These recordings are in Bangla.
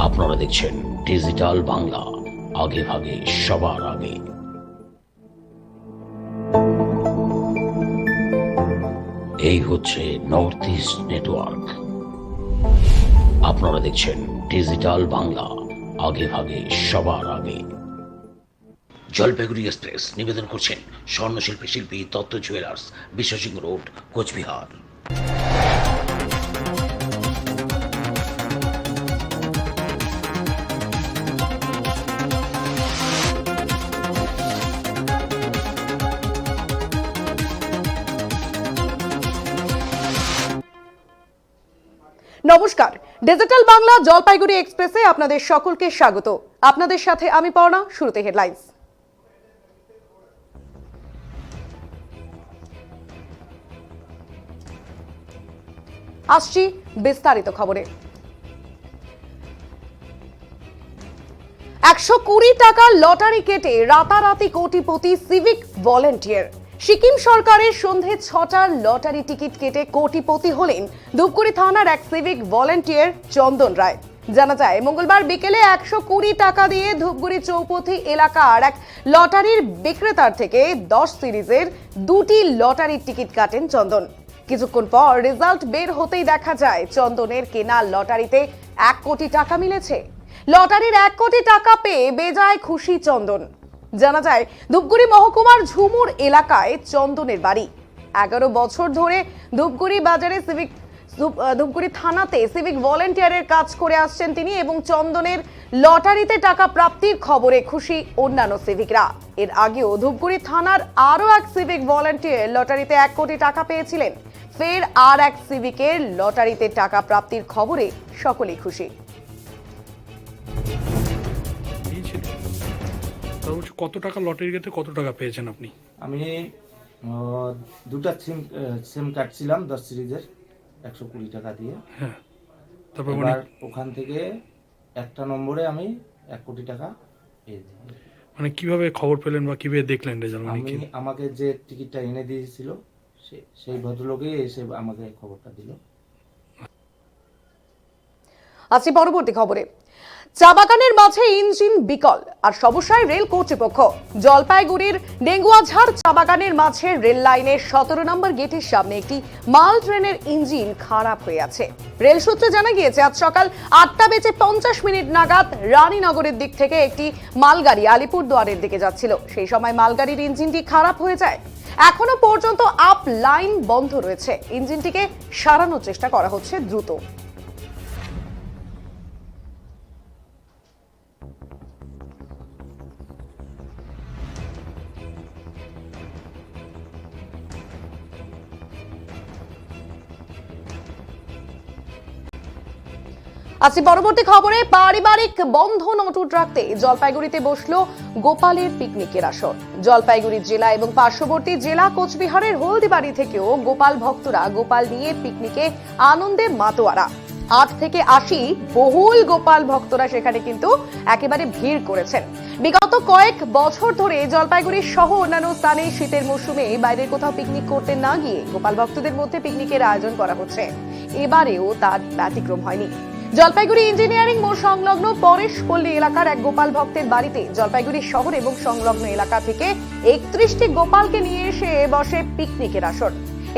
আপনারা দেখছেন ডিজিটাল বাংলা। আগে ভাগে, সবার আগে। এই হচ্ছে নর্থ ইস্ট নেটওয়ার্ক আপনারা দেখছেন ডিজিটাল বাংলা। আগে ভাগে, সবার আগে। জলপাইগুড়ি এক্সপ্রেস, নিবেদন করছেন স্বর্ণশিল্পী শিল্পী তত্ত্ব জুয়েলার্স, বিশ্বসিংহ রোড, কোচবিহার। নমস্কার। ডিজিটাল বাংলা জলপাইগুড়ি এক্সপ্রেসে আপনাদের সকলকে স্বাগত। আপনাদের সাথে আমি পর্ণা, শুরুতে হেডলাইন্স। আসছি বিস্তারিত খবরে। একশো কুড়ি টাকার লটারি কেটে রাতারাতি কোটিপতি সিভিক ভলেন্টিয়ার। সিকিম সরকারের সন্ধে ছটার লটারি টিকিট কেটে কোটিপতি হলেন ধূপগুড়ি থানার এক সিভিক ভলেন্টিয়ার চন্দন রায়। জানা যায়, মঙ্গলবার বিকেলে একশো কুড়ি টাকা দিয়ে ধূপগুড়ি চৌপথি এলাকার এক লটারির বিক্রেতার থেকে দশ সিরিজের দুটি লটারির টিকিট কাটেন চন্দন। কিছুক্ষণ পর রেজাল্ট বের হতেই দেখা যায়, চন্দনের কেনা লটারিতে এক কোটি টাকা মিলেছে। লটারির এক কোটি টাকা পেয়ে বেজায় খুশি চন্দন। জানা যায়, ধূপগুড়ি মহকুমার ঝুমুর এলাকায় চন্দনের বাড়ি। এগারো বছর ধরে ধূপগুড়ি বাজারে সিভিক ধূপগুড়ি থানাতে সিভিক ভলেন্টিয়ারের কাজ করে আসছেন তিনি এবং চন্দনের লটারিতে টাকা প্রাপ্তির খবরে খুশি অন্যান্য সিভিকরা এর আগেও ধূপগুড়ি থানার আরও এক সিভিক ভলেন্টিয়ার লটারিতে এক কোটি টাকা পেয়েছিলেন। ফের আর এক সিভিকের লটারিতে টাকা প্রাপ্তির খবরে সকলেই খুশি। বলছি কত টাকা লটারি কেটে কত টাকা পেয়েছেন আপনি? আমি দুটা সিম সিম কাটছিলাম দশ সিরিজের একশো কুড়ি টাকা দিয়ে। হ্যাঁ। তারপর মানে এবার ওখান থেকে একটা নম্বরে আমি এক কোটি টাকা পেয়েছি মানে কীভাবে খবর পেলেন বা কীভাবে দেখলেন রেজাল্ট? মানে আমি আমাকে যে টিকিটটা এনে দিয়েছিল সে- সেই ভদ্রলোকই এসে আমাকে খবরটা দিল। আসছি পরবর্তী খবরে। চা বাগানের মাঝে ইঞ্জিন বিকল, আর সমস্যায় রেল কর্তৃপক্ষ। জলপাইগুড়ির ডেঙ্গুয়াঝাড় চা বাগানের মাঝে রেল লাইনের সতেরো নম্বর গেটের সামনে একটি মাল ট্রেনের ইঞ্জিন খারাপ হয়ে আছে। রেল সূত্রে জানা গিয়েছে, আজ সকাল আটটা বেজে পঞ্চাশ মিনিট নাগাদ রানীনগরের দিক থেকে একটি মালগাড়ি আলিপুর আলিপুরদুয়ারের দিকে যাচ্ছিল। সেই সময় মালগাড়ির ইঞ্জিনটি খারাপ হয়ে যায়। এখনও পর্যন্ত আপ লাইন বন্ধ রয়েছে। ইঞ্জিনটিকে সারানোর চেষ্টা করা হচ্ছে দ্রুত। আজকে পরবর্তী খবরে পারিবারিক বন্ধন অটুট রাখতে জলপাইগুড়িতে বসল গোপালের পিকনিকের আসর। জলপাইগুড়ি জেলা এবং পার্শ্ববর্তী জেলা কোচবিহারের হলদিবাড়ি থেকেও গোপাল ভক্তরা গোপাল নিয়ে পিকনিকে আনন্দে মাতোয়ারা। আট থেকে আশি বহুল গোপাল ভক্তরা সেখানে কিন্তু একেবারে ভিড় করেছেন। বিগত কয়েক বছর ধরে জলপাইগুড়ি সহ অন্যান্য স্থানে শীতের মৌসুমে বাইরের কোথাও পিকনিক করতে না গিয়ে গোপাল ভক্তদের মধ্যে পিকনিকের আয়োজন করা হচ্ছে। এবারেও তার ব্যতিক্রম হয়নি। জলপাইগুড়ি ইঞ্জিনিয়ারিং মোড় সংলগ্ন পরেশ পল্লী এলাকার এক গোপাল ভক্তের বাড়িতে জলপাইগুড়ি শহর এবং সংলগ্ন এলাকা থেকে একত্রিশটি গোপালকে নিয়ে এসে বসে পিকনিকের আসর।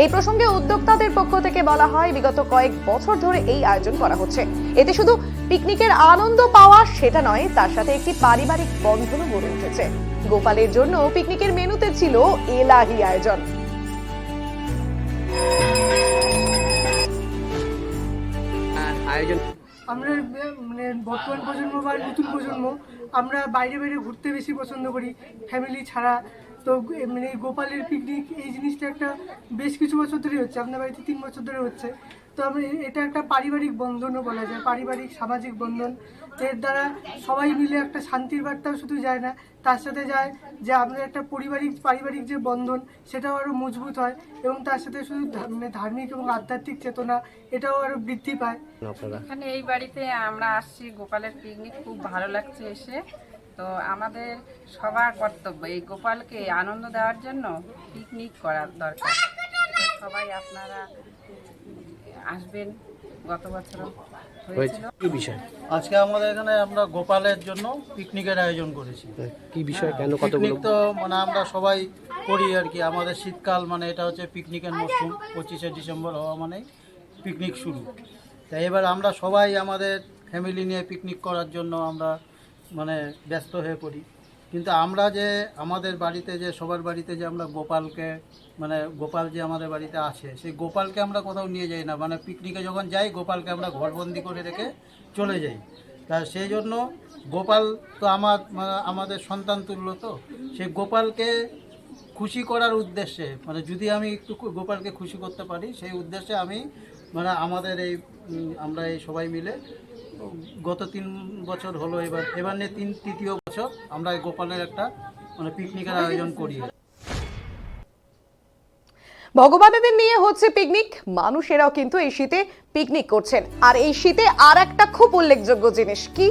এই প্রসঙ্গে উদ্যোক্তাদের পক্ষ থেকে বলা হয়, বিগত কয়েক বছর ধরে এই আয়োজন করা হচ্ছে। এতে শুধু পিকনিকের আনন্দ পাওয়া সেটা নয়, তার সাথে একটি পারিবারিক বন্ধনও গড়ে উঠেছে। গোপালের জন্য পিকনিকের মেনুতে ছিল এলাহি আয়োজন আয়োজন। আমরা মানে বর্তমান প্রজন্ম বা নতুন প্রজন্ম, আমরা বাইরে বাইরে ঘুরতে বেশি পছন্দ করি ফ্যামিলি ছাড়া। তো মানে গোপালের পিকনিক এই জিনিসটা একটা বেশ কিছু বছর ধরেই হচ্ছে, আপনার বাড়িতে তিন বছর ধরে হচ্ছে। তো আমি এটা একটা পারিবারিক বন্ধনও বলা যায় পারিবারিক সামাজিক বন্ধন। এর দ্বারা সবাই মিলে একটা শান্তির বার্তাও শুধু যায় না তার সাথে যায় যে আমাদের একটা পারিবারিক পারিবারিক যে বন্ধন সেটাও আরও মজবুত হয় এবং তার সাথে শুধু মানে ধার্মিক এবং আধ্যাত্মিক চেতনা এটাও আরও বৃদ্ধি পায়। এখানে এই বাড়িতে আমরা আসছি গোপালের পিকনিক খুব ভালো লাগছে এসে। তো আমাদের সবার কর্তব্য এই গোপালকে আনন্দ দেওয়ার জন্য পিকনিক করার দরকার। সবাই আপনারা আসবেন গত বছরও হয়েছিল। কি বিষয়? আজকে আমাদের এখানে আমরা গোপালের জন্য পিকনিকের আয়োজন করেছি। কি বিষয়? কেন কতগুলো? পিকনিক তো মানে আমরা সবাই করি আর কি। আমাদের শীতকাল মানে এটা হচ্ছে পিকনিকের মরশুম পঁচিশে ডিসেম্বর হওয়া মানে পিকনিক শুরু। তাই এবার আমরা সবাই আমাদের ফ্যামিলি নিয়ে পিকনিক করার জন্য আমরা মানে ব্যস্ত হয়ে পড়ি। কিন্তু আমরা যে আমাদের বাড়িতে যে, সবার বাড়িতে যে আমরা গোপালকে মানে গোপাল যে আমাদের বাড়িতে আছে, সেই গোপালকে আমরা কোথাও নিয়ে যাই না। মানে পিকনিকে যখন যাই, গোপালকে আমরা ঘরবন্দি করে রেখে চলে যাই। তা সেই জন্য গোপাল তো আমার মানে আমাদের সন্তান তুল্য তো, সেই গোপালকে খুশি করার উদ্দেশ্যে মানে যদি আমি একটু গোপালকে খুশি করতে পারি, সেই উদ্দেশ্যে আমি মানে আমাদের এই আমরা এই সবাই মিলে, গত তিন বছর হলো এবার এবার নিয়ে তিন তৃতীয় বছর আমরা এই গোপালের একটা মানে পিকনিকের আয়োজন করি। ভগবানেদের নিয়ে হচ্ছে পিকনিক মানুষেরাও কিন্তু এই শীতে পিকনিক করছেন। আর এই শীতে আর একটা খুব উল্লেখযোগ্য জিনিস কি?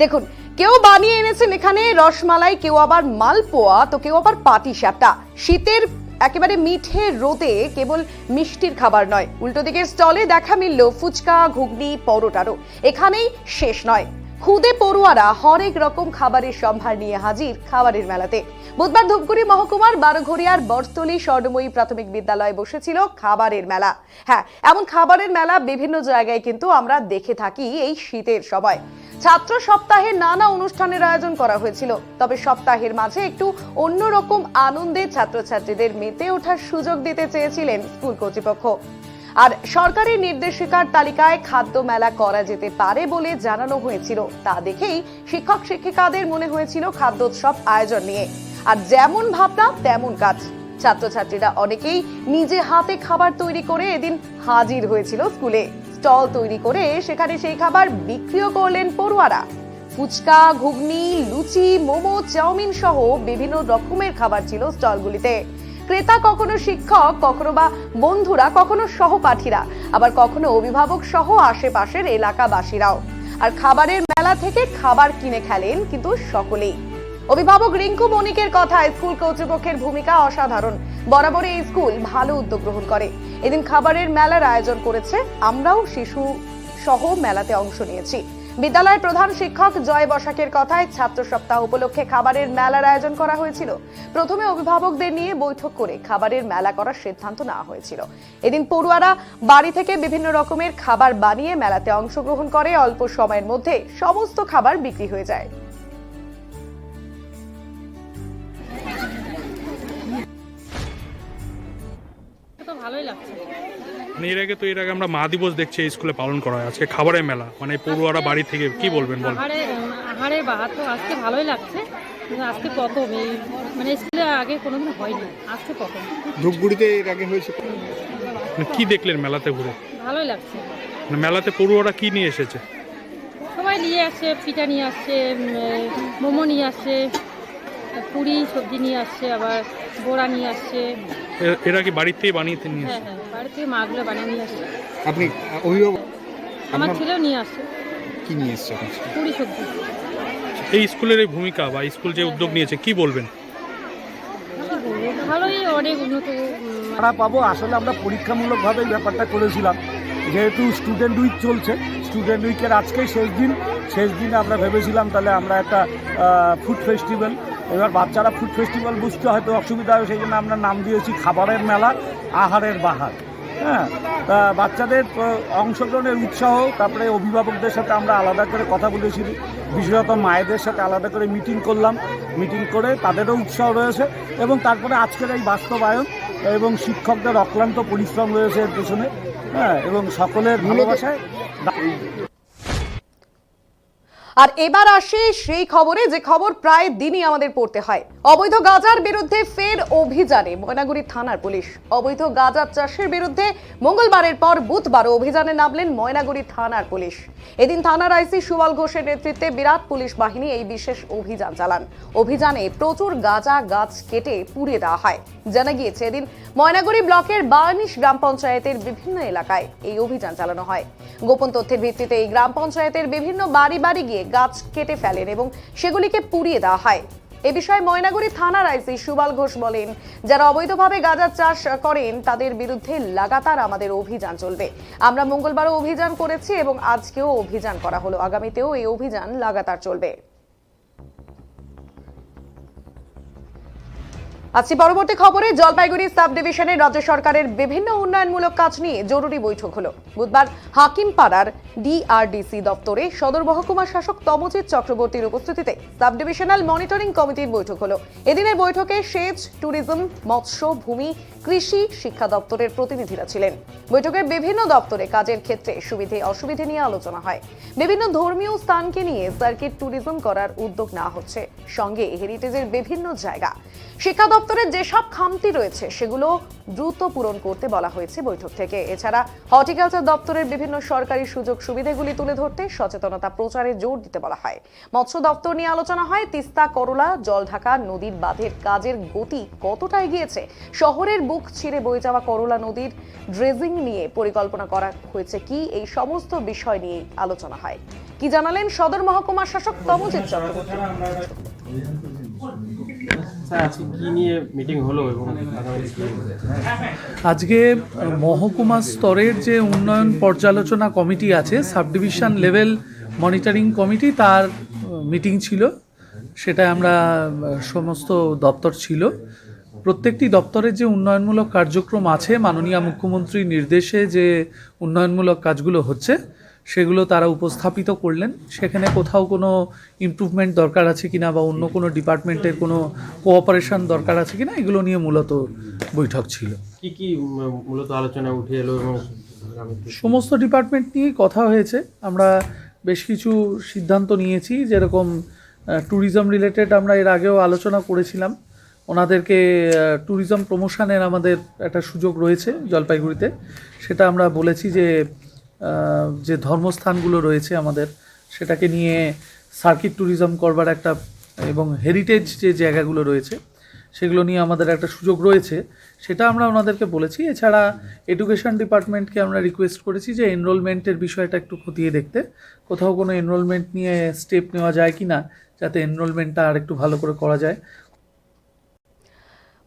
দেখুন, কেউ বানিয়ে এনেছেন এখানে রসমালাই, কেউ আবার মালপোয়া, তো কেউ আবার পাটি সাপটা শীতের একেবারে মিঠে রোদে কেবল মিষ্টির খাবার নয়। উল্টো দিকের স্টলে দেখা মিলল ফুচকা, ঘুগনি, পরোটারও। এখানেই শেষ নয়। খুদে পড়ুয়ারা হরেক রকম খাবারের সম্ভার নিয়ে হাজির খাবারের মেলাতে। বুধবার ধূপগুড়ি মহকুমার বারোঘরিয়ার বরতলি স্বর্ণময়ী প্রাথমিক বিদ্যালয়ে বসেছিল খাবারের মেলা। হ্যাঁ এমন খাবারের মেলা বিভিন্ন জায়গায় কিন্তু আমরা দেখে থাকি এই শীতের সময়। ছাত্র সপ্তাহে নানা অনুষ্ঠানের আয়োজন করা হয়েছিল, তবে সপ্তাহের মাঝে একটু অন্যরকম আনন্দে ছাত্রছাত্রীদের মেতে ওঠার সুযোগ দিতে চেয়েছিলেন স্কুল কর্তৃপক্ষ। আর সরকারি নির্দেশিকার তালিকায় খাদ্য মেলা করা যেতে পারে বলে জানানো হয়েছিল। তা দেখেই শিক্ষক শিক্ষিকাদের মনে হয়েছিল খাদ্যোৎসব আয়োজন নিয়ে। আর যেমন ভাবনা, তেমন কাজ। ছাত্রছাত্রীরা অনেকেই নিজে হাতে খাবার তৈরি করে এদিন হাজির হয়েছিল স্কুলে। স্টল তৈরি করে সেখানে সেই খাবার বিক্রিও করলেন পড়ুয়ারা। ফুচকা, ঘুগনি, লুচি, মোমো, চাউমিন সহ বিভিন্ন রকমের খাবার ছিল স্টলগুলিতে। ক্রেতা কখনো শিক্ষক, কখনো বা বন্ধুরা, কখনো সহপাঠীরা, আবার কখনো অভিভাবক সহ আশেপাশের এলাকাবাসীরাও। আর খাবারের মেলা থেকে খাবার কিনে খেলেন কিন্তু সকলেই। অভিভাবক রিঙ্কু বণিকের কথায় স্কুল কর্তৃপক্ষের ভূমিকা অসাধারণ। বরাবরই এই স্কুল ভালো উদ্যোগ গ্রহণ করে। এদিন খাবারের মেলার আয়োজন করেছে আমরাও শিশু সহ মেলাতে অংশ নিয়েছি। বিদ্যালয়ের প্রধান শিক্ষক জয় বসাকের কথায় ছাত্র সপ্তাহ উপলক্ষে খাবারের মেলার আয়োজন করা হয়েছিল। প্রথমে অভিভাবকদের নিয়ে বৈঠক করে খাবারের মেলা করার সিদ্ধান্ত নেওয়া হয়েছিল। এদিন পড়ুয়ারা বাড়ি থেকে বিভিন্ন রকমের খাবার বানিয়ে মেলাতে অংশগ্রহণ করে, অল্প সময়ের মধ্যে সমস্ত খাবার বিক্রি হয়ে যায়। ভালোই লাগছে। মানে এর আগে তো এর আগে আমরা মা দিবস দেখছি এই স্কুলে পালন করা হয়। আজকে খাবারের মেলা মানে পড়ুয়ারা বাড়ি থেকে কি বলবেন বল? আহারে আহারে বাহার তো আজকে ভালোই লাগছে। আজকে প্রথম এই মানে স্কুলে আগে কোনোদিন হয়নি আজকে প্রথম। ধূপগুড়িতে এর আগে হয়েছে? মানে কি দেখলেন মেলাতে ঘুরে? ভালোই লাগছে। মানে মেলাতে পড়ুয়ারা কি নিয়ে এসেছে? সবাই নিয়ে আসছে পিঠা নিয়ে আসছে মোমো নিয়ে আসছে পুরি সবজি নিয়ে আসছে আবার বড়া নিয়ে আসছে। এরা কি বাড়িতেই বানিয়ে নিয়ে হ্যাঁ এসেছে হ্যাঁ বাড়ি থেকে মাগুলো বানিয়ে নিয়ে আসছে আপনি অভিভাবক? আমার আপনার ছেলেও নিয়ে আসছে কি নিয়ে এসছেন পুরি সবজি। এই স্কুলের এই ভূমিকা বা স্কুল যে উদ্যোগ নিয়েছে কি বলবেন? কি বলব? ভালোই অনেক উন্নত উম, ভাড়া পাবো আসলে আমরা পরীক্ষামূলকভাবেই ব্যাপারটা করেছিলাম। যেহেতু স্টুডেন্ট উইক চলছে স্টুডেন্ট উইকের আজকেই শেষ দিন। শেষ দিনে আমরা ভেবেছিলাম তাহলে আমরা একটা ফুড ফেস্টিভ্যাল এবার বাচ্চারা ফুড ফেস্টিভ্যাল বুঝতে হয়তো অসুবিধা হয় সেই জন্য আমরা নাম দিয়েছি খাবারের মেলা আহারের বাহার। হ্যাঁ তা বাচ্চাদের অংশগ্রহণের উৎসাহ তারপরে অভিভাবকদের সাথে আমরা আলাদা করে কথা বলেছি বিশেষত মায়েদের সাথে আলাদা করে মিটিং করলাম। মিটিং করে তাদেরও উৎসাহ রয়েছে এবং তারপরে আজকের এই বাস্তবায়ন এবং শিক্ষকদের অক্লান্ত পরিশ্রম রয়েছে এর পেছনে। হ্যাঁ এবং সকলের ভালোবাসায় আর এবার আসে সেই খবরে, যে খবর প্রায় দিনই আমাদের পড়তে হয়। অবৈধ গাজার বিরুদ্ধে ফের অভিযানে ময়নাগুড়ি থানার পুলিশ। অবৈধ গাঁজা চাষের বিরুদ্ধে মঙ্গলবারের পর বুধবার অভিযানে নামলেন ময়নাগুড়ি থানার পুলিশ। এদিন থানার আইসি সুবল ঘোষের নেতৃত্বে বিরাট পুলিশ বাহিনী এই বিশেষ অভিযান চালান। অভিযানে প্রচুর গাঁজা গাছ কেটে পুড়িয়ে দেওয়া হয়। জানা গিয়েছে এদিন ময়নাগুড়ি ব্লকের বার্নিশ গ্রাম পঞ্চায়েতের বিভিন্ন এলাকায় এই অভিযান চালানো হয়। গোপন তথ্যের ভিত্তিতে এই গ্রাম পঞ্চায়েতের বিভিন্ন বাড়ি বাড়ি গিয়ে গাছ কেটে ফেলেন এবং সেগুলিকে পুড়িয়ে দেওয়া হয়। এ বিষয়ে ময়নাগুড়ি থানার আইসি সুবাল ঘোষ বলেন, যারা অবৈধভাবে গাঁজা চাষ করেন, তাদের বিরুদ্ধে লাগাতার আমাদের অভিযান চলবে। আমরা মঙ্গলবারও অভিযান করেছি এবং আজকেও অভিযান করা হলো। আগামীতেও এই অভিযান লাগাতার চলবে। আজকে পরবর্তী খবরে জলপাইগুড়ি সাব ডিভিশনে রাজ্য সরকারের বিভিন্ন উন্নয়নমূলক কাজ নিয়ে জরুরি বৈঠক হলো। বুধবার হাকিমপাড়ার ডিআরডিসি দপ্তরে সদর মহকুমা শাসক তমজিৎ চক্রবর্তীর উপস্থিতিতে সাব ডিভিশনাল মনিটরিং কমিটির বৈঠক হলো। এদিনের বৈঠকে সেচ, ট্যুরিজম, মৎস্য, ভূমি কৃষি শিক্ষা দপ্তরের প্রতিনিধিরা ছিলেন। বৈঠকের বিভিন্ন দপ্তরে কাজের ক্ষেত্রে সুবিধে অসুবিধে নিয়ে আলোচনা হয়। বিভিন্ন ধর্মীয় স্থানকে নিয়ে সার্কিট ট্যুরিজম করার উদ্যোগ নেওয়া হচ্ছে। সঙ্গে হেরিটেজের বিভিন্ন জায়গা। শিক্ষা দপ্তরের যেসব খামতি রয়েছে, সেগুলো দ্রুত পূরণ করতে বলা হয়েছে বৈঠক থেকে। এছাড়া হর্টিকালচার দপ্তরের বিভিন্ন সরকারি সুযোগ সুবিধাগুলি তুলে ধরতে সচেতনতা প্রচারে জোর দিতে বলা হয়। মৎস্য দপ্তর নিয়ে আলোচনা হয়, তিস্তা, করলা, জলঢাকা নদীর বাঁধের কাজের গতি কতটা এগিয়েছে, শহরের বুক ছিঁড়ে বয়ে যাওয়া করলা নদীর ড্রেজিং নিয়ে পরিকল্পনা করা হয়েছে। কি এই সমস্ত বিষয় নিয়ে আলোচনা হয়? কি জানালেন সদর মহকুমা শাসক তমজিৎ চক্রবর্তী? আজকে মহকুমা স্তরের যে উন্নয়ন পর্যালোচনা কমিটি আছে sub division level monitoring committee তার মিটিং ছিল। সেটা আমরা সমস্ত দপ্তর ছিল। প্রত্যেকটি দপ্তরের যে উন্নয়নমূলক কার্যক্রম আছে মাননীয় মুখ্যমন্ত্রীর নির্দেশে যে উন্নয়নমূলক কাজগুলো হচ্ছে সেগুলো তারা উপস্থাপিত করলেন। সেখানে কোথাও কোনো ইমপ্রুভমেন্ট দরকার আছে কিনা বা অন্য কোনো ডিপার্টমেন্টের কোনো কোঅপারেশন দরকার আছে কিনা এগুলো নিয়ে মূলত বৈঠক ছিল। কি কি মূলত আলোচনা উঠে এলো এবং সমস্ত ডিপার্টমেন্ট নিয়েই কথা হয়েছে। আমরা বেশ কিছু সিদ্ধান্ত নিয়েছি যেরকম ট্যুরিজম রিলেটেড আমরা এর আগেও আলোচনা করেছিলাম। ওনাদেরকে ট্যুরিজম প্রমোশনের আমাদের একটা সুযোগ রয়েছে জলপাইগুড়িতে। সেটা আমরা বলেছি যে যে ধর্মস্থানগুলো রয়েছে আমাদের, সেটাকে নিয়ে সার্কিট ট্যুরিজম করবার একটা এবং হেরিটেজ যে জায়গাগুলো রয়েছে, সেগুলো নিয়ে আমাদের একটা সুযোগ রয়েছে। সেটা আমরা ওনাদেরকে বলেছি। এছাড়া এডুকেশন ডিপার্টমেন্টকে আমরা রিকোয়েস্ট করেছি যে এনরোলমেন্টের বিষয়টা একটু খতিয়ে দেখতে। কোথাও কোনো এনরোলমেন্ট নিয়ে স্টেপ নেওয়া যায় কি না যাতে এনরোলমেন্টটা আর একটু ভালো করে করা যায়।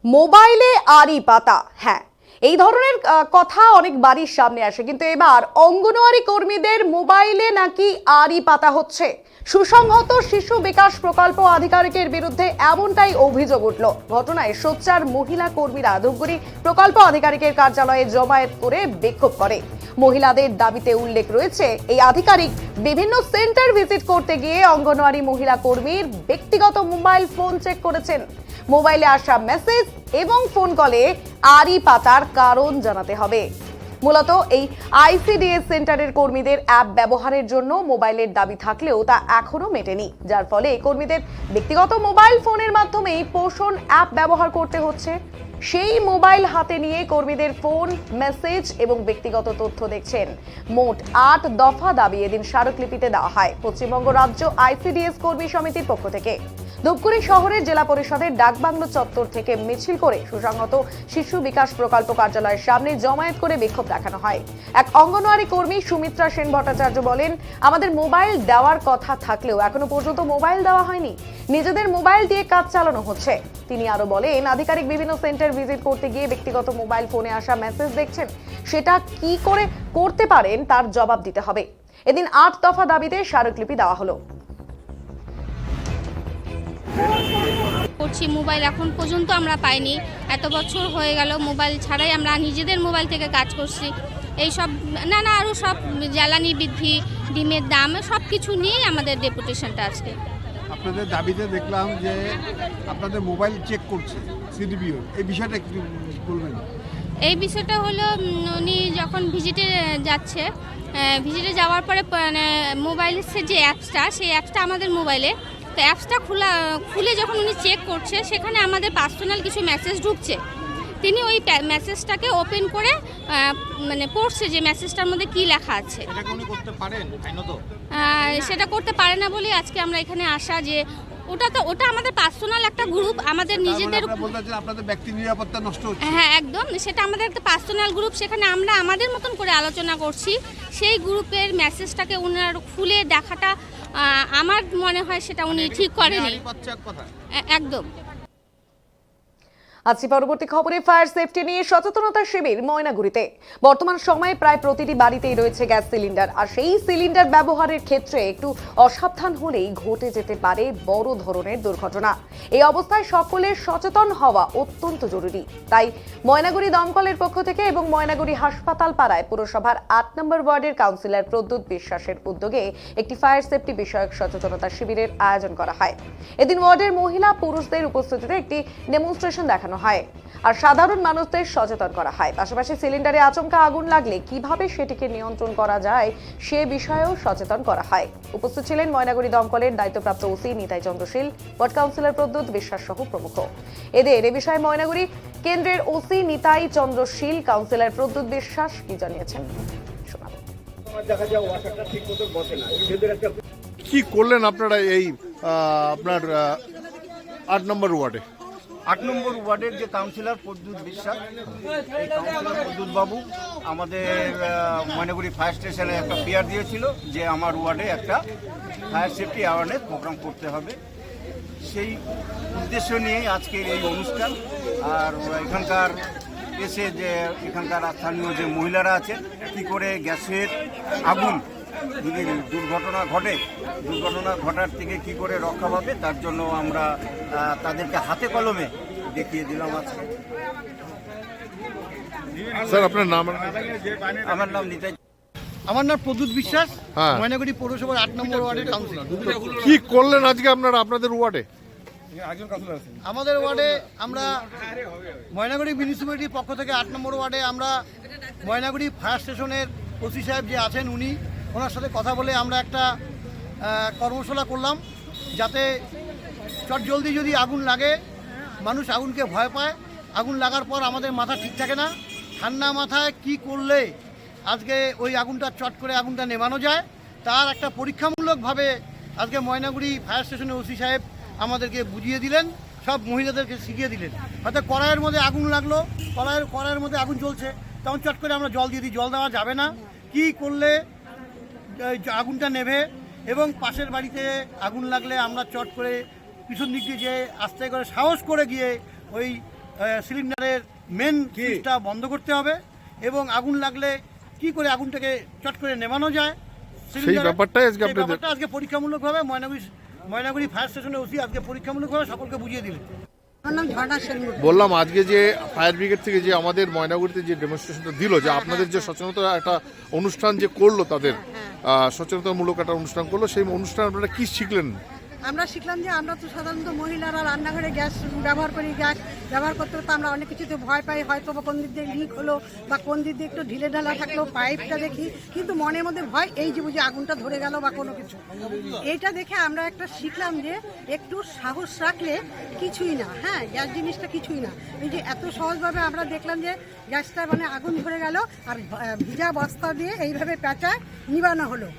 মোবাইলে আরই পাতা হ্যাঁ এই ধরনের কথা অনেক বাড়ির সামনে আসে। কিন্তু এবার অঙ্গনওয়াড়ি কর্মীদের মোবাইলে নাকি আরই পাতা হচ্ছে। সুসংহত শিশু বিকাশ প্রকল্প আধিকারিকের বিরুদ্ধে এমনটাই অভিযোগ উঠল। ঘটনায় সোচ্চার মহিলা কর্মীরা ধূপগুড়ি প্রকল্প আধিকারিকের কার্যালয়ে জমায়েত করে বিক্ষোভ করে। মহিলাদের দাবিতে উল্লেখ রয়েছে, এই আধিকারিক বিভিন্ন সেন্টার ভিজিট করতে গিয়ে অঙ্গনওয়াড়ি মহিলা কর্মীর ব্যক্তিগত মোবাইল ফোন চেক করেছেন। মোবাইলে আসা মেসেজ এবং ফোন কলে আরই পাতার কারণ জানাতে হবে। মূলত এই আইসিডিএস সেন্টারের কর্মীদের অ্যাপ ব্যবহারের জন্য মোবাইলের দাবি থাকলেও তা এখনও মেটেনি, যার ফলে কর্মীদের ব্যক্তিগত মোবাইল ফোনের মাধ্যমেই পোষণ অ্যাপ ব্যবহার করতে হচ্ছে। সেই মোবাইল হাতে নিয়ে কর্মীদের ফোন, মেসেজ এবং ব্যক্তিগত তথ্য দেখছেন। মোট আট দফা দাবি এদিন স্মারকলিপিতে দেওয়া হয়। পশ্চিমবঙ্গ রাজ্য আইসিডিএস কর্মী সমিতির পক্ষ থেকে। ধূপগুড়ি শহরের জেলা পরিষদের ডাকবাংলো চত্বর থেকে মিছিল করে সুসংহত শিশু বিকাশ প্রকল্প কার্যালয়ের সামনে জমায়েত করে বিক্ষোভ দেখানো হয়। এক অঙ্গনওয়াড়ি কর্মী সুমিত্রা সেন ভট্টাচার্য বলেন, আমাদের মোবাইল দেওয়ার কথা থাকলেও এখনও পর্যন্ত মোবাইল দেওয়া হয়নি। নিজেদের মোবাইল দিয়ে কাজ চালানো হচ্ছে। তিনি আরও বলেন, আধিকারিক বিভিন্ন সেন্টার ভিজিট করতে গিয়ে ব্যক্তিগত মোবাইল ফোনে আসা মেসেজ দেখছেন। সেটা কি করে করতে পারেন তার জবাব দিতে হবে। এদিন আট দফা দাবিতে স্মারকলিপি দেওয়া হলো। করছি মোবাইল এখন পর্যন্ত আমরা পাইনি। এত বছর হয়ে গেল মোবাইল ছাড়াই আমরা নিজেদের মোবাইল থেকে কাজ করছি। এই সব না না আরও সব জ্বালানি বৃদ্ধি ডিমের দাম সব কিছু নিয়েই আমাদের ডেপুটেশনটা আজকে। আপনাদের দাবিতে দেখলাম যে আপনাদের মোবাইল চেক করছে সিডিপিও। এই বিষয়টা একটু বলবেন। এই বিষয়টা হলো উনি যখন ভিজিটে যাচ্ছে ভিজিটে যাওয়ার পরে মানে মোবাইলের যে অ্যাপসটা সেই অ্যাপসটা আমাদের মোবাইলে তো অ্যাপসটা খোলা খুলে যখন উনি চেক করছে সেখানে আমাদের পার্সোনাল কিছু মেসেজ ঢুকছে। তিনি ওই মেসেজটাকে ওপেন করে মানে পড়ছে যে মেসেজটার মধ্যে কি লেখা আছে। সেটা করতে পারে না বলে আজকে আমরা এখানে আসা যে ওটা তো ওটা আমাদের পার্সোনাল একটা গ্রুপ আমাদের নিজেদের বলতে চাচ্ছেন আপনাদের ব্যক্তি নিরাপত্তা নষ্ট হচ্ছে। হ্যাঁ একদম। সেটা আমাদের একটা পার্সোনাল গ্রুপ সেখানে আমরা আমাদের মতন করে আলোচনা করছি। সেই গ্রুপের মেসেজটাকে ওনার খুলে দেখাটা আমার মনে হয় সেটা উনি ঠিক করেনি। একদম। আজকে পরবর্তী খবরে ফায়ার সেফটি নিয়ে সচেতনতা শিবির ময়নাগুড়িতে। বর্তমান সময়ে প্রায় প্রতিটি বাড়িতেই রয়েছে গ্যাস সিলিন্ডার। আর সেই সিলিন্ডার ব্যবহারের ক্ষেত্রে একটু অসাবধান হলেই ঘটে যেতে পারে বড় ধরনের দুর্ঘটনা। এই অবস্থায় সকলের সচেতন হওয়া অত্যন্ত জরুরি। তাই ময়নাগুড়ি দমকলের পক্ষ থেকে এবং ময়নাগুড়ি হাসপাতাল পাড়ায় পুরসভার আট নম্বর ওয়ার্ডের কাউন্সিলর প্রদ্যুৎ বিশ্বাসের উদ্যোগে একটি ফায়ার সেফটি বিষয়ক সচেতনতা শিবিরের আয়োজন করা হয়। এদিন ওয়ার্ডের মহিলা পুরুষদের উপস্থিতিতে একটি ডেমনস্ট্রেশন দেখানো হয়। আর সাধারণ মানুষদের সচেতন করা হয়। পাশাপাশি সিলিন্ডারে আচমকা আগুন লাগলে কীভাবে সেটিকে নিয়ন্ত্রণ করা যায় সে বিষয়েও সচেতন করা হয়। উপস্থিত ছিলেন ময়নাগুড়ি দমকলের দায়িত্বপ্রাপ্ত OC Nitai Chandrashil ward councillor Pradyut Biswas সহ প্রমুখ। এদের এ বিষয়ে ময়নাগুড়ি কেন্দ্রের ওসি নিতাই চন্দ্রশীল কাউন্সিলর প্রদ্যুৎ বিশ্বাস কি জানিয়েছেন? কি করলেন আপনারা এই আপনার আট নম্বর ওয়ার্ডে? আট নম্বর ওয়ার্ডের যে কাউন্সিলর প্রদ্যুৎ বিশ্বাস, এই কাউন্সিলর প্রদ্যুৎ বাবু আমাদের ময়নাগুড়ি ফায়ার স্টেশনে একটা পিয়ার দিয়েছিল যে আমার ওয়ার্ডে একটা ফায়ার সেফটি অ্যাওয়ারনেস প্রোগ্রাম করতে হবে। সেই উদ্দেশ্য নিয়েই আজকের এই অনুষ্ঠান। আর এখানকার এসে যে, এখানকার স্থানীয় যে মহিলারা আছেন, কী করে গ্যাসের আগুন যদি দুর্ঘটনা ঘটে। দুর্ঘটনা ঘটার থেকে কি করে রক্ষা পাবে তার জন্য আমরা তাদেরকে হাতে কলমে দেখিয়ে দিলাম আজকে। স্যার আপনার নাম আমার নাম নিতাই। আমার নাম প্রদ্যুৎ বিশ্বাস হ্যাঁ। ময়নাগুড়ি পৌরসভার আট নম্বর ওয়ার্ডের কাউন্সিলর কি করলেন আজকে আপনারা আপনাদের ওয়ার্ডে? আমাদের ওয়ার্ডে আমরা ময়নাগুড়ি মিউনিসিপ্যালিটির পক্ষ থেকে আট নম্বর ওয়ার্ডে আমরা ময়নাগুড়ি ফায়ার স্টেশনের ওসি সাহেব যে আছেন উনি ওনার সাথে কথা বলে আমরা একটা কর্মশালা করলাম যাতে চট জলদি যদি আগুন লাগে, মানুষ আগুনকে ভয় পায়। আগুন লাগার পর আমাদের মাথা ঠিক থাকে না। ঠান্ডা মাথায় কি করলে আজকে ওই আগুনটা চট করে আগুনটা নেভানো যায়, তার একটা পরীক্ষামূলকভাবে আজকে ময়নাগুড়ি ফায়ার স্টেশনের ওসি সাহেব আমাদেরকে বুঝিয়ে দিলেন, সব মহিলাদেরকে শিখিয়ে দিলেন। হয়তো কড়াইয়ের মধ্যে আগুন লাগল, কড়াইয়ের কড়াইয়ের মধ্যে আগুন জ্বলছে, তখন চট করে আমরা জল দিয়ে দিই, জল দেওয়া যাবে না। কি করলে আগুনটা নেভে এবং পাশের বাড়িতে আগুন লাগলে আমরা চট করে পিছন দিক দিয়ে যে আস্তে করে সাহস করে গিয়ে ওই সিলিন্ডারের মেন সুইচটা বন্ধ করতে হবে এবং আগুন লাগলে কি করে আগুনটাকে চট করে নেভানো যায়? ব্যাপারটাই আজকে আপনাদের- আজকে পরীক্ষামূলকভাবে ময়নাগুড়ি ময়নাগুড়ি ফায়ার স্টেশনে ওসি আজকে পরীক্ষামূলকভাবে সকলকে বুঝিয়ে দিলেন বললাম আজকে যে ফায়ার ব্রিগেড থেকে যে আমাদের ময়নাগুড়িতে যে ডেমনস্ট্রেশনটা দিল যে আপনাদের যে সচেতনতা একটা অনুষ্ঠান যে করল তাদের সচেতনতামূলক একটা অনুষ্ঠান করল সেই অনুষ্ঠান আপনারা কি শিখলেন? আমরা শিখলাম যে আমরা তো সাধারণত মহিলারা রান্নাঘরে গ্যাস ব্যবহার করি, গ্যাস ব্যবহার করতে তো আমরা অনেক কিছুতে ভয় পাই। হয়তো বা কোন দিক দিয়ে লিক হলো বা কোন দিক দিয়ে একটু ঢিলে ঢালা থাকল পাইপটা দেখি, কিন্তু মনের মধ্যে ভয় এই যে বুঝি আগুনটা ধরে গেল বা কোনো কিছু। এইটা দেখে আমরা একটা শিখলাম যে একটু সাহস রাখলে কিছুই না হ্যাঁ গ্যাস জিনিসটা কিছুই না। এই যে এত সহজভাবে আমরা দেখলাম যে গ্যাসটা মানে আগুন ধরে গেল আর ভিজা বস্তা দিয়ে এইভাবে পেঁচায় নিবানো হলো।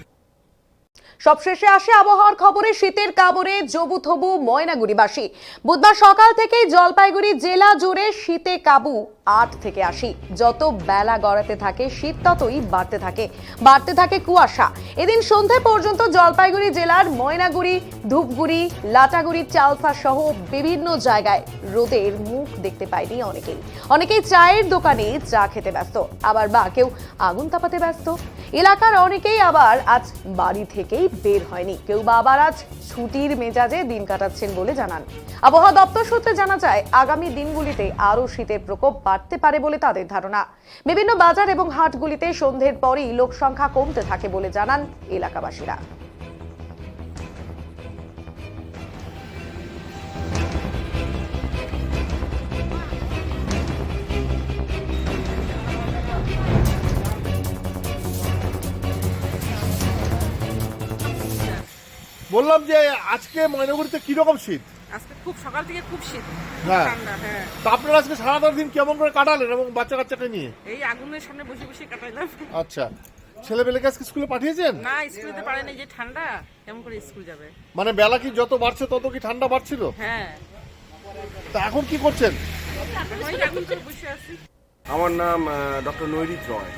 সবশেষে আসে আবহাওয়ার খবরে শীতের কাবরে জবুথবু ময়নাগুড়িবাসী। বুধবার সকাল থেকেই জলপাইগুড়ি জেলা জুড়ে শীতে কাবু আট থেকে আসি যত বেলা গড়াতে থাকে, শীত ততই বাড়তে থাকে। বাড়তে থাকে কুয়াশা। এদিন সন্ধে পর্যন্ত জলপাইগুড়ি জেলার ময়নাগুড়ি, ধূপগুড়ি লাটাগুড়ি চালসা সহ বিভিন্ন জায়গায় রোদের মুখ দেখতে পায়নি অনেকেই। অনেকেই চায়ের দোকানে চা খেতে ব্যস্ত। আবার বা কেউ আগুন তাপাতে ব্যস্ত। এলাকার অনেকেই আবার আজ বাড়ি থেকেই বের হয়নি। কেউ বা আবার আজ ছুটির মেজাজে দিন কাটাচ্ছেন বলে জানান। আবহাওয়া দপ্তর সূত্রে জানা যায়, আগামী দিনগুলিতে আরও শীতের প্রকোপ বাড়তে পারে বলে তাদের ধারণা। বিভিন্ন বাজার এবং হাটগুলিতে সন্ধ্যের পরেই লোক সংখ্যা কমতে থাকে বলে জানান এলাকাবাসীরা। বললাম যে আজকে ময়নাগুড়িতে কীরকম শীত? আজকে খুব সকাল থেকে খুব শীত হ্যাঁ। ঠান্ডা হ্যাঁ। তা আপনারা আজকে সারাটা দিন কেমন করে কাটালেন এবং বাচ্চা কাচ্চাকে নিয়ে? এই আগুনের সামনে বসে বসে কাটাইলাম। আচ্ছা। ছেলেবেলেকে আজকে স্কুলে পাঠিয়েছেন? না স্কুলে পারে না যে ঠান্ডা কেমন করে স্কুল যাবে? মানে বেলা কি যত বাড়ছে তত কি ঠান্ডা বাড়ছিল? হ্যাঁ। তা এখন কি করছেন? ওই আগুন করে বসে আছি। আমার নাম ডক্টর নৈরিত রয়।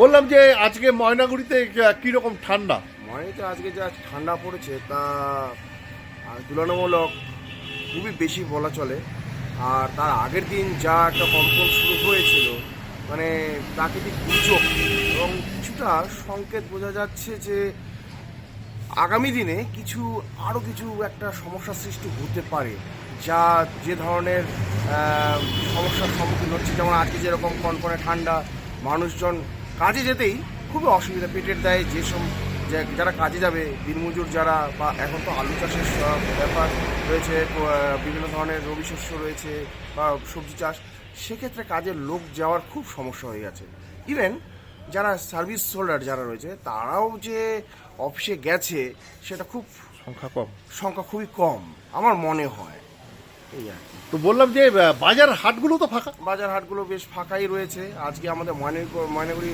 বললাম যে আজকে ময়নাগুড়িতে কীরকম ঠান্ডা? ময়নাতে আজকে যা ঠান্ডা পড়েছে, তা তুলনামূলক খুবই বেশি বলা চলে। আর তার আগের দিন যা একটা কম্পন শুরু হয়েছিল মানে প্রাকৃতিক দুর্যোগ, এবং কিছুটা সংকেত বোঝা যাচ্ছে যে আগামী দিনে কিছু, আরও কিছু একটা সমস্যার সৃষ্টি হতে পারে, যা যে ধরনের সমস্যার সম্মুখীন হচ্ছে। যেমন আজকে যেরকম কনকনে ঠান্ডা, মানুষজন কাজে যেতেই খুবই অসুবিধা, পেটের দায়ে যেসব যারা কাজে যাবে দিনমজুর যারা বা এখন তো আলু চাষের ব্যাপার রয়েছে বিভিন্ন ধরনের রবি শস্য রয়েছে বা সবজি চাষ সেক্ষেত্রে কাজের লোক যাওয়ার খুব সমস্যা হয়ে গেছে। ইভেন যারা সার্ভিস হোল্ডার যারা রয়েছে তারাও যে অফিসে গেছে সেটা খুব সংখ্যা কম। সংখ্যা খুবই কম আমার মনে হয়। এই আর কি। তো বললাম যে বাজার হাটগুলো তো ফাঁকা। বাজার হাটগুলো বেশ ফাঁকাই রয়েছে। আজকে আমাদের ময়নাগুড়ি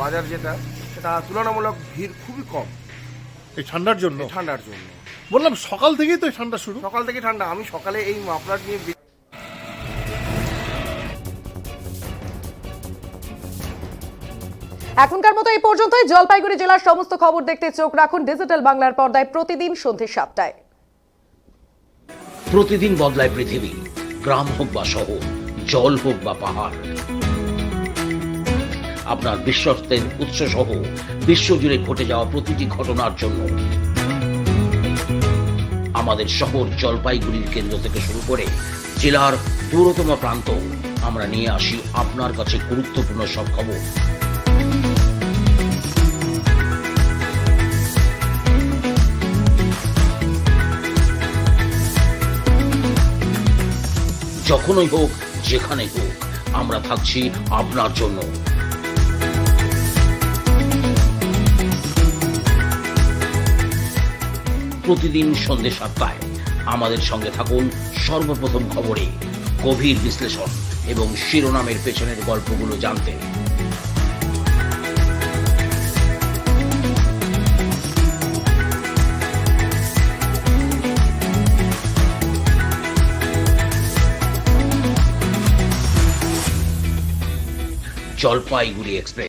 বাজার যেটা সেটা তুলনামূলক ভিড় খুবই কম। এই ঠান্ডার জন্য? ঠান্ডার জন্য। বললাম সকাল থেকেই তো এই ঠান্ডা শুরু। সকাল থেকে ঠান্ডা। আমি সকালে এই মাফলার নিয়ে এখনকার মতো এই পর্যন্তই। জলপাইগুড়ি জেলার সমস্ত খবর দেখতে চোখ রাখুন ডিজিটাল বাংলার পর্দায় প্রতিদিন সন্ধ্যে সাতটায়। প্রতিদিন বদলায় পৃথিবী। গ্রাম হোক বা শহর জল হোক বা পাহাড়। আপনার বিশ্বস্তের উৎস সহ বিশ্বজুড়ে ঘটে যাওয়া প্রতিটি ঘটনার জন্য। আমাদের শহর জলপাইগুড়ির কেন্দ্র থেকে শুরু করে জেলার দূরতম প্রান্ত আমরা নিয়ে আসি আপনার কাছে গুরুত্বপূর্ণ সব খবর। যখনই হোক, যেখানে হোক, আমরা থাকছি আপনার জন্য। প্রতিদিন সন্ধ্যে সাতটায়। আমাদের সঙ্গে থাকুন সর্বপ্রথম খবরে গভীর বিশ্লেষণ এবং শিরোনামের পেছনের গল্পগুলো জানতে। জলপাইগুড়ি এক্সপ্রেস।